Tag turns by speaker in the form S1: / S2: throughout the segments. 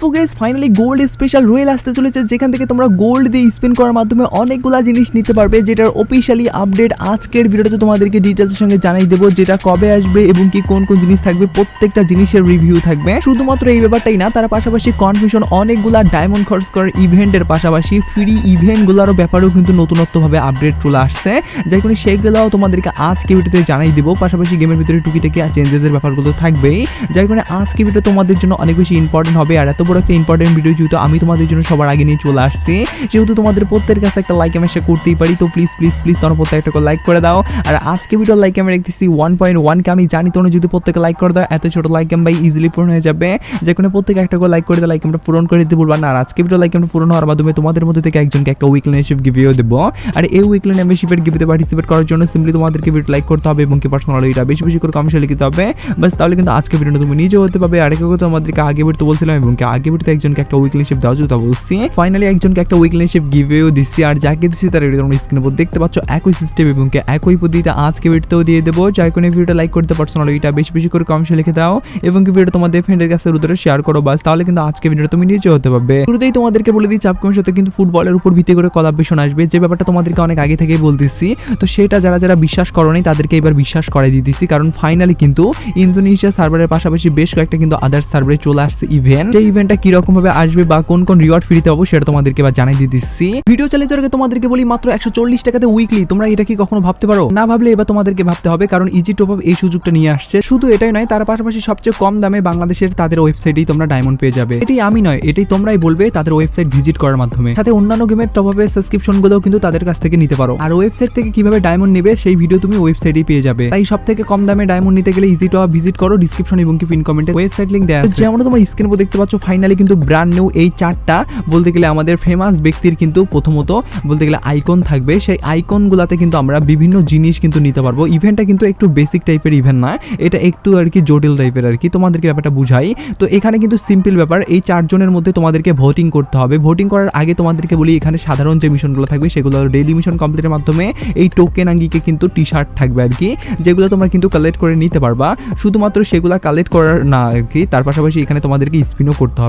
S1: So guys finally gold special royal আসতে চলেছে, যেখান থেকে তোমরা গোল্ড দিয়ে স্পিন করার মাধ্যমে অনেকগুলা জিনিস নিতে পারবে, যেটার অফিসিয়ালি আপডেট আজকের ভিডিওতে তোমাদেরকে ডিটেলসের সঙ্গে জানাই দেবো, যেটা কবে আসবে এবং কি কোন কোন জিনিস থাকবে, প্রত্যেকটা জিনিসের রিভিউ থাকবে। শুধুমাত্র এই ব্যাপারটাই না, তার পাশাপাশি কনফিউশন অনেকগুলা ডায়মন্ড খরচ করার ইভেন্টের পাশাপাশি ফ্রি ইভেন্টগুলোরও ব্যাপারেও কিন্তু নতুনত্বভাবে আপডেট চলে আসছে। যাই করে সেইগুলোও তোমাদেরকে আজকে ভিডিওতে জানাই দেবো, পাশাপাশি গেমের ভিতরে টুকিটাকি চেঞ্জেসের ব্যাপারগুলো থাকবেই। যার কারণে আজকে ভিডিও তোমাদের জন্য অনেক বেশি ইম্পর্টেন্ট হবে, আর এত বড় একটা ইম্পর্টেন্ট ভিডিও যেহেতু আমি তোমাদের জন্য সবার আগে নিয়ে চলে আসছি। যেহেতু তোমাদের প্রত্যেকের কাছে একটা লাইক আমি শেয়ার করতেই পারি, তো প্লিজ প্লিজ প্লিজ তোমরা প্রত্যেক একটা লাইক করে দাও। আর আজকে ভিডিও লাইক আমি দেখতেছি ওয়ান পয়েন্ট ওয়ানকে আমি জানি তোমরা যদি প্রত্যেকে লাইক করে দাও, এত ছোট লাইক আমি ভাই ইজিলি পূরণ হয়ে যাবে। যে কোনো প্রত্যেকে একটা লাইক করে দাও লাইক আমরা পূরণ করে দিতে বলবা। না, আর আজকে ভিডিও লাইক আমরা পূরণ হওয়ার মাধ্যমে তোমাদের মধ্যে থেকে একজনকে একটা উইকলি মেম্বারশিপ গিভিও দেবো। আর এই উইকলি মেম্বারশিপের গিভিতে পার্টিসিপেট করার জন্য সিম্পলি তোমাদেরকে ভিডিও লাইক করতে হবে এবং কি পার্সোনাল এটা বেশি বেশি করে কমেন্টে লিখতে হবে। বাস তাহলে কিন্তু আজকে ভিডিও তুমি নিজেও হতে পারবে। আর কেউ তোমাদেরকে আগে ভিডিও বলছিলাম এবং কি আগে ভিডিওতে একজনকে একটা উইকলি শিপ দেওয়া যেত বলছি ফাইনালি একজনকে একটা উইকলি শিপ গিভেও দিচ্ছি, আর যাকে দিচ্ছি তার ভিডিও তোমরা স্ক্রিনের দেখতে পাচ্ছ একই সিস্টেম এবং একই পদ্ধতিতে আজকে ভিডিওতেও দিয়ে দেবো। যাই কোনো ভিডিওটা লাইক করতে পার্সোনাল এটা বেশি বেশি করে কমেন্টে লিখে দাও এবং কি ভিডিও তোমাদের ফ্রেন্ডের কাছে উত্তরে শেয়ার করো বাস। তাহলে কিন্তু আজকে ভিডিওটা তুমি নিজে হতে পারবে। শুরুতেই তোমাদেরকে বলে দিচ্ছি আপকামের সাথে কিন্তু ফুটবলের উপর ভিত্তি করে কলাবেশন আসবে। যে ব্যাপারটা তোমাদেরকে অনেক আগে থেকেই বলতেছি, তো সেটা যারা যারা বিশ্বাস করনি তাদেরকে এবার বিশ্বাস করাই দিতেছি কারণ ফাইনালি কিন্তু ইন্দোনেশিয়া সার্ভারের পাশাপাশি বেশ কয়েকটা কিন্তু আদার সার্ভারে চলে আসছে ইভেন্ট সেই ইভেন্টটা কীরকম ভাবে আসবে বা কোন কোন রিওয়ার্ড ফ্রিতে পাবো সেটা তোমাদেরকে এবার জানাই দিয়ে দিচ্ছি। ভিডিও যাওয়ার আগে তোমাদেরকে বলি মাত্র একশো চল্লিশ টাকাতে উইকলি তোমরা এটা কি কখনো ভাবতে পারো? না ভাবলে এবার তোমাদেরকে ভাবতে হবে, কারণ ইজি টপ আপ এই সুযোগটা নিয়ে আসছে। শুধু এটাই নয়, তার পাশাপাশি সবচেয়ে কম দামে বাংলাদেশের তাদের ওয়েবসাইটেই তোমরা ডায়মন্ড পেয়ে যাবে। এটি আমি নয়, এটাই তোমরাই বলবে তাদের ওয়েবসাইট ভিজিট করার মাধ্যমে। সাথে অন্যান্য গেমের টপ আপের সাবস্ক্রিপশন গুলোও কিন্তু তাদের কাছ থেকে নিতে পারো। আর ওয়েবসাইট থেকে কীভাবে ডায়মন্ড নেবে, সেই ভিডিও তুমি ওয়েবসাইটেই পেয়ে যাবে। তাই সব থেকে কম দামে ডায়মন্ড নিতে গেলে ইজি টপ ভিজিট করো ডিসক্রিপশন এবং কি পিন কমেন্টে ওয়েবসাইট লিংক দেওয়া যেমন তোমার স্ক্রিন উপর দেখতে পাচ্ছ ফাইনালি কিন্তু ব্র্যান্ড নিউ এই চারটা, বলতে গেলে আমাদের ফেমাস ব্যক্তির কিন্তু প্রথমত বলতে গেলে আইকন থাকবে। সেই আইকনগুলোতে কিন্তু আমরা বিভিন্ন জিনিস কিন্তু নিতে পারব। ইভেন্টটা কিন্তু একটু বেসিক টাইপের ইভেন্ট না, এটা একটু আর কি জটিল টাইপের আর কি। তোমাদেরকে ব্যাপারটা বুঝাই। তো এখানে কিন্তু সিম্পল ব্যাপার, এই চারজনের মধ্যে তোমাদেরকে ভোটিং করতে হবে। ভোটিং করার আগে তোমাদেরকে বলি, এখানে সাধারণ যে মিশনগুলো থাকবে, সেগুলো ডেইলি মিশন কমপ্লিটের মাধ্যমে এই টোকেন আঙ্গিকে কিন্তু টি শার্ট থাকবে আর কি, যেগুলো তোমরা কিন্তু কালেক্ট করে নিতে পারবা। শুধুমাত্র সেগুলো কালেক্ট করার না আর কি, তার পাশাপাশি এখানে তোমাদেরকে স্পিনও করতে হবে।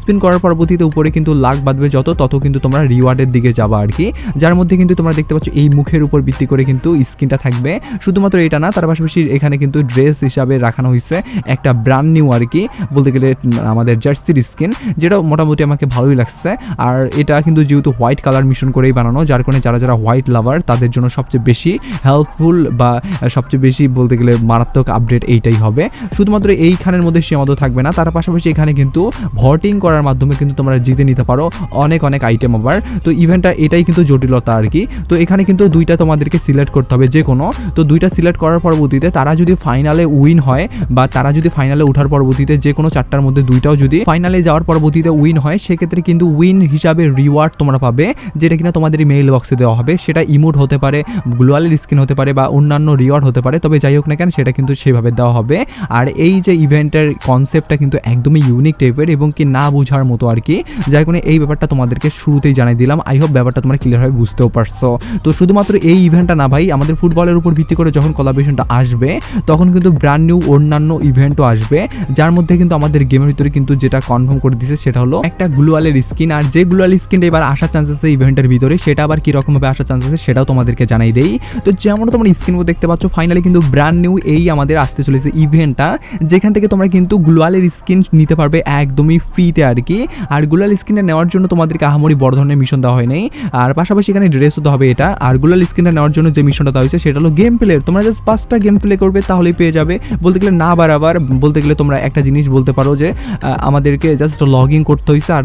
S1: স্পিন করার পরবর্তীতে উপরে কিন্তু লাখ বাঁধবে যত, তত কিন্তু তোমরা রিওয়ার্ডের দিকে যাবা আর কি। যার মধ্যে কিন্তু তোমরা দেখতে পাচ্ছ এই মুখের উপর ভিত্তি করে কিন্তু স্কিনটা থাকবে। শুধুমাত্র এটা না, তার পাশাপাশি এখানে কিন্তু ড্রেস হিসাবে রাখানো হয়েছে একটা ব্র্যান্ড নিউ আর কি, বলতে গেলে আমাদের জার্সির স্কিন যেটা মোটামুটি আমাকে ভালোই লাগছে। আর এটা কিন্তু যেহেতু হোয়াইট কালার মিশন করেই বানানো, যার কারণে যারা যারা হোয়াইট লাভার তাদের জন্য সবচেয়ে বেশি হেল্পফুল বা সবচেয়ে বেশি বলতে গেলে মারাত্মক আপডেট এইটাই হবে। শুধুমাত্র এইখানের মধ্যে সীমাবদ্ধ থাকবে না, তার পাশাপাশি এখানে কিন্তু ভোটিং করার মাধ্যমে কিন্তু তোমরা জিতে নিতে পারো অনেক অনেক আইটেম আবার। তো ইভেন্টটা এটাই কিন্তু জটিলতা আর কি। তো এখানে কিন্তু দুইটা তোমাদেরকে সিলেক্ট করতে হবে যে কোনো। তো দুইটা সিলেক্ট করার পরবর্তীতে তারা যদি ফাইনালে উইন হয় বা তারা যদি ফাইনালে ওঠার পরবর্তীতে যে কোনো চারটার মধ্যে দুইটাও যদি ফাইনালে যাওয়ার পরবর্তীতে উইন হয়, সেক্ষেত্রে কিন্তু উইন হিসাবে রিওয়ার্ড তোমরা পাবে, যেটা কিনা তোমাদের মেইল বক্সে দেওয়া হবে। সেটা ইমোট হতে পারে গ্লোয়ালের স্কিন হতে পারে বা অন্যান্য রিওয়ার্ড হতে পারে। তবে যাই হোক না কেন, সেটা কিন্তু সেভাবে দেওয়া হবে। আর এই যে ইভেন্টের কনসেপ্টটা কিন্তু একদমই ইউনিক টাইপের এবং কি না বোঝার মতো আর কি। যার কারণে এই ব্যাপারটা তোমাদেরকে শুরুতেই জানাই দিলাম। আই হোপ ব্যাপারটা তোমরা ক্লিয়ারভাবে বুঝতেও পারছ। তো শুধুমাত্র এই ইভেন্টটা না ভাই, আমাদের ফুটবলের উপর ভিত্তি করে যখন কলাবেশনটা আসবে, তখন কিন্তু ব্র্যান্ড নিউ অন্যান্য ইভেন্টও আসবে। যার মধ্যে কিন্তু আমাদের গেমের ভিতরে কিন্তু যেটা কনফার্ম করে দিছে, সেটা হলো একটা গ্লোয়ালের স্কিন আর যে গ্লোয়াল স্কিনটা এবার আসার চান্স আছে ইভেন্টের ভিতরে, সেটা আবার কীরকম ভাবে আসার চান্স আছে সেটাও তোমাদেরকে জানাই দেই। তো যেমন তোমরা স্ক্রিন দেখতে পাচ্ছ ফাইনালি কিন্তু ব্র্যান্ড নিউ এই আমাদের আসতে চলেছে ইভেন্টটা যেখান থেকে তোমরা কিন্তু গ্লোয়ালের স্কিন নিতে পারবে একদমই ফ্রিতে আর কি। আর গুলাল স্কিনটা নেওয়ার জন্য তোমাদেরকে আহামরি বড় ধরনের মিশন দেওয়া হয়নি। আর পাশাপাশি এখানে ড্রেস হতে হবে এটা। আর গুলাল স্কিনটা নেওয়ার জন্য যে মিশনটা দেওয়া হয়েছে, সেটা হলো গেম প্লে তোমরা জাস্ট পাঁচটা গেম প্লে করবে, তাহলেই পেয়ে যাবে। বলতে গেলে না বারাবার বলতে গেলে তোমরা একটা জিনিস বলতে পারো যে আমাদেরকে জাস্ট লগ ইন করতে হয়েছে আর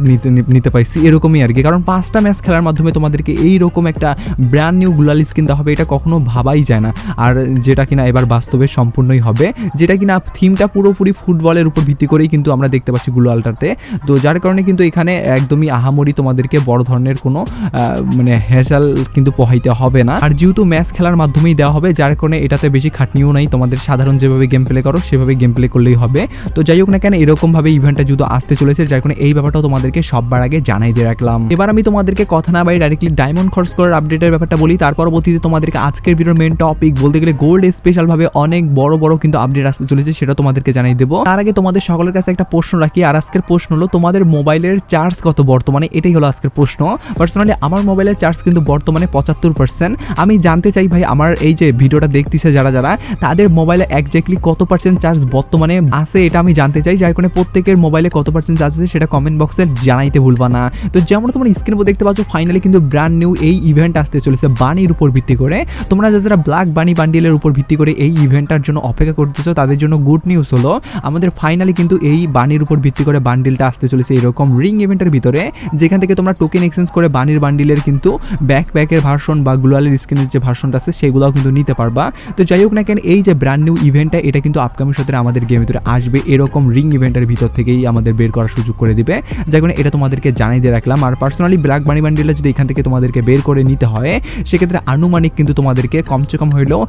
S1: নিতে পাইছি। এরকমই আর কি। কারণ পাঁচটা ম্যাচ খেলার মাধ্যমে তোমাদেরকে এইরকম একটা ব্র্যান্ড নিউ গ্লোয়াল স্কিন দেওয়া হবে, এটা কখনো ভাবাই যায় না। আর যেটা কিনা এবার বাস্তবে সম্পূর্ণই হবে। যেটা কিনা থিমটা পুরোপুরি ফুটবলের উপর ভিত্তি করেই কিন্তু আমরা দেখতে পাচ্ছি গ্লোয়ালটাতে তো যার কারণে কিন্তু এখানে একদমই আহামরি তোমাদেরকে বড় ধরনের কোনো মানে হেসাল কিন্তু পোহাইতে হবে না। আর যেহেতু ম্যাচ খেলার মাধ্যমেই দেওয়া হবে, যার কারণে এটাতে বেশি খাটনিও নাই। তোমাদের সাধারণ যেভাবে গেম প্লে করো, সেভাবে গেম প্লে করলেই হবে। তো যাই হোক না কেন, এরকমভাবে ইভেন্টটা যেহেতু আসতে চলেছে, যার কারণে এই ব্যাপারটাও তোমাদেরকে সববার আগে জানাই দিয়ে রাখলাম। এবার আমি তোমাদেরকে কথা না বাই ডাইরেক্টলি ডায়মন্ড খরচ করার আপডেটের ব্যাপারটা বলি। তার পরবর্তীতে তোমাদেরকে আজকের ভিডিওর মেন টপিক বলতে গেলে গোল্ড স্পেশাল ভাবে অনেক বড় বড় কিন্তু আপডেট আসতে চলেছে, সেটা তোমাদেরকে জানাই দেবো। তার আগে তোমাদের সকলের কাছে একটা প্রশ্ন রাখি, আর আজকের প্রশ্ন হলো, তোমাদের মোবাইলের চার্জ কত বর্তমানে? এটাই হলো আজকের প্রশ্ন। পার্সোনালি আমার মোবাইলের চার্জ কিন্তু বর্তমানে পঁচাত্তর পার্সেন্ট আমি জানতে চাই ভাই, আমার এই যে ভিডিওটা দেখতেছে যারা যারা, তাদের মোবাইলে একজ্যাক্টলি কত পার্সেন্ট চার্জ বর্তমানে আছে এটা আমি জানতে চাই। যার কারণে প্রত্যেকের মোবাইলে কত পার্সেন্ট চার্জ আছে সেটা কমেন্ট বক্সে জানাইতে ভুলবা না। তো যেমন তোমরা স্ক্রিন উপর দেখতে পাচ্ছ ফাইনালি কিন্তু ব্র্যান্ড নিউ এই ইভেন্ট আসতে চলেছে বানির উপর ভিত্তি করে। তোমরা যারা যারা ব্ল্যাক বানি বান্ডিলের উপর ভিত্তি করে এই ইভেন্টটার জন্য অপেক্ষা করতেছো, তাদের জন্য গুড নিউজ হলো, আমাদের ফাইনালি কিন্তু এই বানির উপর ভিত্তি করে বান্ডিলটা আসতে চলেছে এরকম রিং ইভেন্টের ভিতরে, যেখান থেকে তোমরা টোকেন এক্সচেঞ্জ করে বানির বান্ডিলের কিন্তু ব্যাক প্যাকের ভার্সন বা গ্লোয়ালের স্ক্রিনের যে ভার্সনটা আছে, সেগুলোও কিন্তু নিতে পারবা। তো যাই হোক না কেন, এই যে ব্র্যান্ড নিউ ইভেন্টটা এটা কিন্তু আপকামিং সপ্তাহে আমাদের গেমের ভিতরে আসবে। এরকম রিং ইভেন্টের ভিতর থেকেই আমাদের বের করার সুযোগ করে দিবে। যার কারণে এটা তোমাদেরকে জানিয়ে দিয়ে রাখলাম। আর পার্সোনালি ব্ল্যাক বানি বান্ডিলটা যদি এখান থেকে তোমাদেরকে বের করে নিতে হয়, সেক্ষেত্রে আনুমানিক কিন্তু তোমাদেরকে কমসে কম হইলেও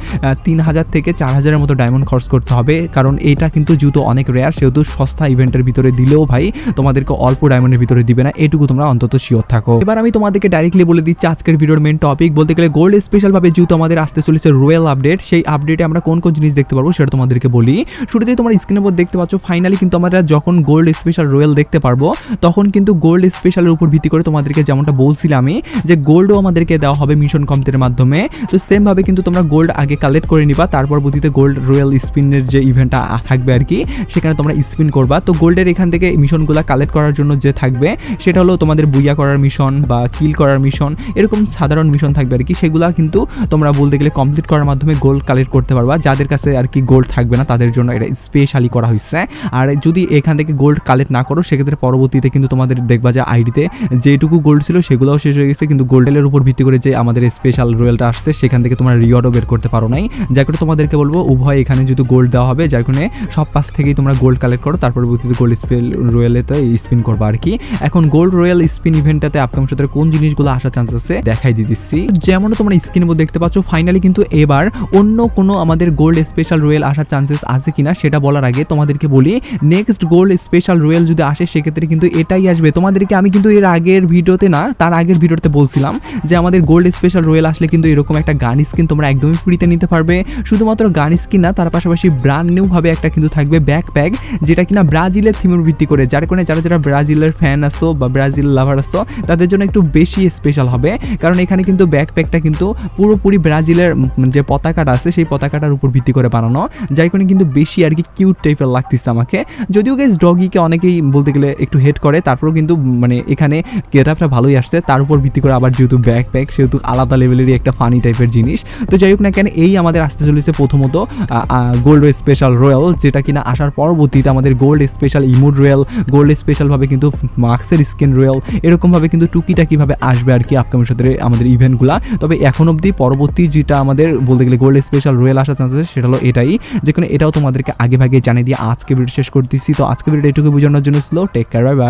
S1: তিন হাজার থেকে চার হাজারের মতো ডায়মন্ড খরচ করতে হবে। কারণ এটা কিন্তু যেহেতু অনেক রেয়ার সেহেতু সস্তা ইভেন্টের ভিতরে দিলেও ভাই, তোমাদেরকে অল্প ডায়মন্ডের ভিতরে দিবে না, এটুকু তোমরা অন্তত শিওর থাকো। এবার আমি তোমাদেরকে ডাইরেক্টলি বলে দিচ্ছি আজকের ভিডিওর মেন টপিক বলতে গেলে গোল্ড স্পেশাল ভাবে যেহেতু আমাদের আসতে চলেছে রয়্যাল আপডেট সেই আপডেটে আমরা কোন কোন জিনিস দেখতে পারব সেটা তোমাদেরকে বলি। শুরুতেই তোমার স্ক্রিনের উপর দেখতে পাচ্ছ ফাইনালি কিন্তু আমরা যখন গোল্ড স্পেশাল রয়্যাল দেখতে পারব, তখন কিন্তু গোল্ড স্পেশালের উপর ভিত্তি করে তোমাদেরকে যেমনটা বলছিলাম যে গোল্ডও আমাদেরকে দেওয়া হবে মিশন কম্পিউটারের মাধ্যমে। তো সেম ভাবে কিন্তু তোমরা গোল্ড আগে কালেক্ট করে নিবা তার পরবর্তীতে গোল্ড রয়্যাল স্পিনের যে ইভেন্টটা থাকবে আর কি সেখানে তোমরা স্পিন করবা। তো গোল্ডের এখান থেকে মিশনগুলো কালেক্ট করার জন্য যে থাকবে, সেটা হলো তোমাদের বুইয়া করার মিশন বা কিল করার মিশন এরকম সাধারণ মিশন থাকবে আর কি। সেগুলো কিন্তু তোমরা বলতে গেলে কমপ্লিট করার মাধ্যমে গোল্ড কালেক্ট করতে পারবা। যাদের কাছে আর কি গোল্ড থাকবে না, তাদের জন্য এটা স্পেশালি করা হয়েছে আর যদি এখান থেকে গোল্ড কালেক্ট না করো, সেক্ষেত্রে পরবর্তীতে কিন্তু তোমাদের দেখবা যে আইডিতে যেটুকু গোল্ড ছিল, সেগুলোও শেষ হয়ে গেছে। কিন্তু গোল্ডের উপর ভিত্তি করে যে আমাদের স্পেশাল রয়্যালটা আসছে, সেখান থেকে তোমরা রিওয়ার্ডও বের করতে পারো নাই। যার করে তোমাদেরকে বলব, উভয় এখানে যদি গোল্ড দেওয়া হবে, যার কারণে সব পাশ থেকেই তোমরা গোল্ড কালেক্ট করো। তার পরবর্তীতে গোল্ড স্পেল রয়্যালেতে স্পিন করবা আর কি এখন গোল্ড রয়্যাল স্পিন ইভেন্টটাতে সাথে কোন জিনিসগুলো আসার চান্স আছে দেখাই দিচ্ছি। যেমন তোমরা দেখতে পাচ্ছ ফাইনালি কিন্তু এবার অন্য কোনো আমাদের গোল্ড স্পেশাল রয়্যাল আসার চান্সেস আছে কিনা সেটা বলার আগে তোমাদেরকে বলি নেক্সট গোল্ড স্পেশাল রয়্যাল যদি আসে সেক্ষেত্রে কিন্তু এটাই আসবে। তোমাদেরকে আমি কিন্তু এর আগের ভিডিওতে না, তার আগের ভিডিওতে বলছিলাম যে আমাদের গোল্ড স্পেশাল রয়্যাল আসলে কিন্তু এরকম একটা গান স্কিন তোমরা একদমই ফ্রিতে নিতে পারবে। শুধুমাত্র গান স্কিন না, তার পাশাপাশি ব্র্যান্ড নিউ ভাবে একটা কিন্তু থাকবে ব্যাকপ্যাক যেটা কিনা ব্রাজিলের থিমের ভিত্তি করে যার কারণে যারা যারা ব্রাজিলের ফ্যান আসো বা ব্রাজিল লাভার আসো তাদের জন্য একটু বেশি স্পেশাল হবে। কারণ এখানে কিন্তু ব্যাকপ্যাকটা কিন্তু পুরোপুরি ব্রাজিলের যে পতাকাটা আছে, সেই পতাকাটার উপর ভিত্তি করে বানানো। যার কারণে কিন্তু বেশি আর কি কিউট টাইপের লাগতেছে আমাকে। যদিও গেস ডগিকে অনেকেই বলতে গেলে একটু হেড করে, তারপরেও কিন্তু মানে এখানে গেটআপটা ভালোই আসছে। তার উপর ভিত্তি করে আবার যেহেতু ব্যাকপ্যাক সেহেতু আলাদা লেভেলেরই একটা ফানি টাইপের জিনিস। তো যাই হোক না কেন, এই আমাদের আসতে চলেছে প্রথমত গোল্ড স্পেশাল রয়্যাল যেটা কিনা আসার পরবর্তীতে আমাদের গোল্ড স্পেশাল ইমোড রয়্যাল গোল্ড স্পেশালভাবে কিন্তু মার্কসের স্কিন রয়েল এরকমভাবে কিন্তু টুকিটাকিভাবে আসবে আর কি আপকামিং সাথে আমাদের ইভেন্টগুলা তবে এখন অবধি পরবর্তী যেটা আমাদের বলতে গেলে গোল্ড স্পেশাল রয়েল আসার চান্স আছে, সেটা হলো এটাই। যেখানে এটাও তোমাদেরকে আগে ভাগে জানিয়ে দিয়ে আজকে ভিডিও শেষ করতেছি। তো আজকে ভিডিও এটুকু বোঝানোর জন্য ছিল টেক কেয়ার বাই